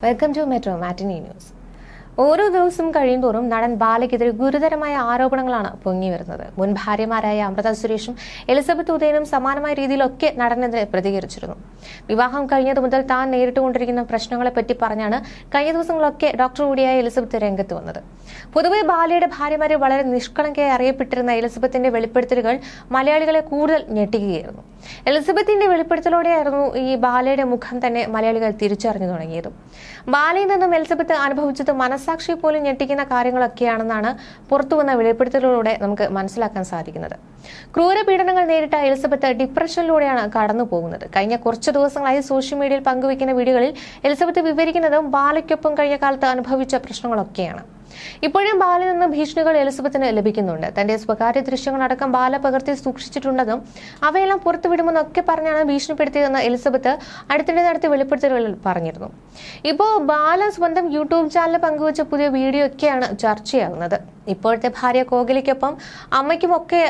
Welcome to Metro Matinee News. ഓരോ ദിവസം കഴിയുന്തോറും നടൻ ബാലയ്ക്കെതിരെ ഗുരുതരമായ ആരോപണങ്ങളാണ് പൊങ്ങി വരുന്നത് മുൻ ഭാര്യമാരായ അമൃത സുരേഷും എലിസബത്ത് ഉദയനും സമാനമായ രീതിയിലൊക്കെ നടനെതിരെ പ്രതികരിച്ചിരുന്നു. വിവാഹം കഴിഞ്ഞതു മുതൽ താൻ നേരിട്ടുകൊണ്ടിരിക്കുന്ന പ്രശ്നങ്ങളെപ്പറ്റി പറഞ്ഞാണ് കഴിഞ്ഞ ദിവസങ്ങളൊക്കെ ഡോക്ടർ കൂടിയായ എലിസബത്ത് രംഗത്ത് വന്നത്. പൊതുവെ ബാലയുടെ ഭാര്യമാരെ വളരെ നിഷ്കളങ്കയായി അറിയപ്പെട്ടിരുന്ന എലിസബത്തിന്റെ വെളിപ്പെടുത്തലുകൾ മലയാളികളെ കൂടുതൽ ഞെട്ടിക്കുകയായിരുന്നു. എലിസബത്തിന്റെ വെളിപ്പെടുത്തലോടെയായിരുന്നു ഈ ബാലയുടെ മുഖം തന്നെ മലയാളികൾ തിരിച്ചറിഞ്ഞു തുടങ്ങിയത്. ബാലയിൽ നിന്നും എലിസബത്ത് അനുഭവിച്ചത് മനസാക്ഷി പോലും ഞെട്ടിക്കുന്ന കാര്യങ്ങളൊക്കെയാണെന്നാണ് പുറത്തുവന്ന വെളിപ്പെടുത്തലുകളിലൂടെ നമുക്ക് മനസ്സിലാക്കാൻ സാധിക്കുന്നത്. ക്രൂരപീഡനങ്ങൾ നേരിട്ട എലിസബത്ത് ഡിപ്രഷനിലൂടെയാണ് കടന്നു പോകുന്നത്. കഴിഞ്ഞ കുറച്ച് ദിവസങ്ങളായി സോഷ്യൽ മീഡിയയിൽ പങ്കുവയ്ക്കുന്ന വീഡിയോകളിൽ എലിസബത്ത് വിവരിക്കുന്നതും ബാലയ്ക്കൊപ്പം കഴിഞ്ഞ കാലത്ത് അനുഭവിച്ച പ്രശ്നങ്ങളൊക്കെയാണ്. ഇപ്പോഴും ബാലിൽ നിന്ന് ഭീഷണികൾ എലിസബത്തിന് ലഭിക്കുന്നുണ്ട്. തന്റെ സ്വകാര്യ ദൃശ്യങ്ങളടക്കം ബാല പകർത്തി സൂക്ഷിച്ചിട്ടുണ്ടെന്നും അവയെല്ലാം പുറത്തുവിടുമെന്നൊക്കെ പറഞ്ഞാണ് ഭീഷണിപ്പെടുത്തിയതെന്ന് എലിസബത്ത് അടുത്തിടെ നടത്തിയ വെളിപ്പെടുത്തലുകളിൽ പറഞ്ഞിരുന്നു. ഇപ്പോ ബാല സ്വന്തം യൂട്യൂബ് ചാനൽ പങ്കുവച്ച പുതിയ വീഡിയോ ഒക്കെയാണ് ചർച്ചയാകുന്നത്. ഇപ്പോഴത്തെ ഭാര്യ കോഹ്ലിക്കൊപ്പം അമ്മയ്ക്കുമൊക്കെ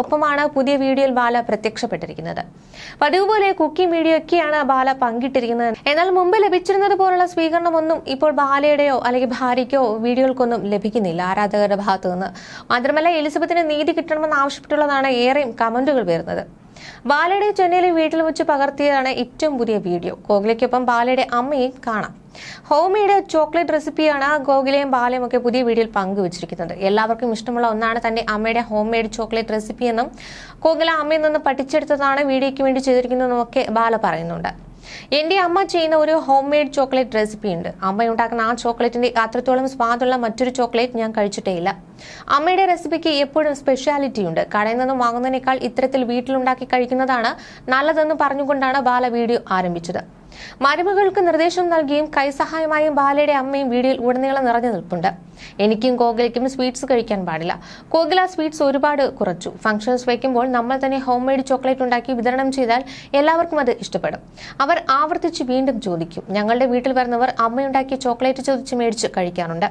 ഒപ്പമാണ് പുതിയ വീഡിയോയിൽ ബാല പ്രത്യക്ഷപ്പെട്ടിരിക്കുന്നത്. പതിവ് പോലെ കുക്കിംഗ് വീഡിയോ ഒക്കെയാണ് ബാല പങ്കിട്ടിരിക്കുന്നത്. എന്നാൽ മുമ്പ് ലഭിച്ചിരുന്നത് പോലുള്ള സ്വീകരണമൊന്നും ഇപ്പോൾ ബാലയുടെയോ അല്ലെങ്കിൽ ഭാര്യയ്ക്കോ വീഡിയോകൾക്കൊന്നും ലഭിക്കുന്നില്ല. ആരാധകരുടെ ഭാഗത്തു നിന്ന് മാത്രമല്ല എലിസബത്തിന് നീതി കിട്ടണമെന്ന് ആവശ്യപ്പെട്ടുള്ളതാണ് ഏറെയും കമന്റുകൾ വരുന്നത്. ബാലയുടെ ചെന്നൈയിലെ വീട്ടിൽ വെച്ച് പകർത്തിയതാണ് ഏറ്റവും പുതിയ വീഡിയോ. കോഹ്ലിക്കൊപ്പം ബാലയുടെ അമ്മയും കാണാം. ഹോം മെയ്ഡ് ചോക്ലേറ്റ് റെസിപ്പിയാണ് ഗോകുലയും ബാലയും ഒക്കെ പുതിയ വീഡിയോയിൽ പങ്കുവച്ചിരിക്കുന്നത്. എല്ലാവർക്കും ഇഷ്ടമുള്ള ഒന്നാണ് തന്റെ അമ്മയുടെ ഹോം മെയ്ഡ് ചോക്ലേറ്റ് റെസിപ്പി എന്നും ഗോകുല അമ്മയിൽ നിന്ന് പഠിച്ചെടുത്തതാണ് വീഡിയോയ്ക്ക് വേണ്ടി ചെയ്തിരിക്കുന്നതെന്നും ഒക്കെ ബാല പറയുന്നുണ്ട്. എന്റെ അമ്മ ചെയ്യുന്ന ഒരു ഹോം മെയ്ഡ് ചോക്ലേറ്റ് റെസിപ്പി ഉണ്ട് അമ്മ ഉണ്ടാക്കുന്ന ആ ചോക്ലേറ്റിന്റെ അത്രത്തോളം സ്വാദുള്ള മറ്റൊരു ചോക്ലേറ്റ് ഞാൻ കഴിച്ചിട്ടേ ഇല്ല. അമ്മയുടെ റെസിപ്പിക്ക് എപ്പോഴും സ്പെഷ്യാലിറ്റി ഉണ്ട്. കടയിൽ നിന്നും വാങ്ങുന്നതിനേക്കാൾ ഇത്തരത്തിൽ വീട്ടിലുണ്ടാക്കി കഴിക്കുന്നതാണ് നല്ലതെന്ന് പറഞ്ഞുകൊണ്ടാണ് ബാല വീഡിയോ ആരംഭിച്ചത്. മരുമകൾക്ക് നിർദ്ദേശം നൽകിയും കൈസഹായമായും ബാലയുടെ അമ്മയും വീഡിയോയിൽ ഉടനീളം നിറഞ്ഞു നിൽപ്പുണ്ട്. എനിക്കും കോകിലയ്ക്കും സ്വീറ്റ്സ് കഴിക്കാൻ പാടില്ല. കോകില സ്വീറ്റ്സ് ഒരുപാട് കുറച്ചു. ഫംഗ്ഷൻസ് വയ്ക്കുമ്പോൾ നമ്മൾ തന്നെ ഹോം മെയ്ഡ് ചോക്ലേറ്റ് ഉണ്ടാക്കി വിതരണം ചെയ്താൽ എല്ലാവർക്കും അത് ഇഷ്ടപ്പെടും. അവർ ആവർത്തിച്ച് വീണ്ടും ചോദിക്കും. ഞങ്ങളുടെ വീട്ടിൽ വരുന്നവർ അമ്മയുണ്ടാക്കിയ ചോക്ലേറ്റ് ചോദിച്ച് മേടിച്ച് കഴിക്കാറുണ്ട്.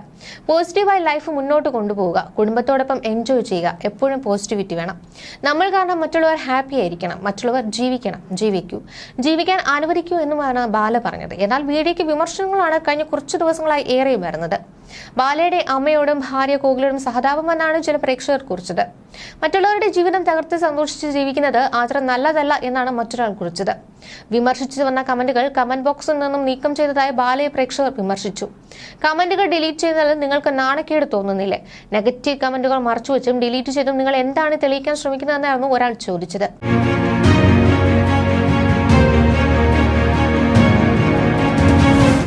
പോസിറ്റീവായി ലൈഫ് മുന്നോട്ട് കൊണ്ടുപോവുക കുടുംബത്തോടൊപ്പം എൻജോയ് ചെയ്യുക. എപ്പോഴും പോസിറ്റിവിറ്റി വേണം. നമ്മൾ കാരണം മറ്റുള്ളവർ ഹാപ്പി ആയിരിക്കണം. മറ്റുള്ളവർ ജീവിക്കണം. ജീവിക്കൂ. ജീവിക്കാൻ അനുവദിക്കൂ എന്നുമാണ് ബാല പറഞ്ഞത്. എന്നാൽ വീഡിയോയ്ക്ക് വിമർശനങ്ങളാണ് കഴിഞ്ഞ കുറച്ച് ദിവസങ്ങളായി ഏറെ വരുന്നത്. ബാലയുടെ അമ്മയോടും ഭാര്യ കോകിലോടും സഹതാപമെന്നാണ് ചില പ്രേക്ഷകർ കുറിച്ചത്. മറ്റുള്ളവരുടെ ജീവിതം തകർത്ത് സന്തോഷിച്ച് ജീവിക്കുന്നത് ആചാരം നല്ലതല്ല എന്നാണ് മറ്റൊരാൾ കുറിച്ചത്. വിമർശിച്ചു വന്ന കമന്റുകൾ കമന്റ് ബോക്സിൽ നിന്നും നീക്കം ചെയ്തതായി ബാലയെ പ്രേക്ഷകർ വിമർശിച്ചു. കമന്റുകൾ ഡിലീറ്റ് ചെയ്താൽ നിങ്ങൾക്ക് നാണക്കേട് തോന്നുന്നില്ലേ. നെഗറ്റീവ് കമന്റുകൾ മറച്ചുവെച്ചും ഡിലീറ്റ് ചെയ്തും നിങ്ങൾ എന്താണ് തെളിയിക്കാൻ ശ്രമിക്കുന്നതെന്നായിരുന്നു ഒരാൾ ചോദിച്ചത്.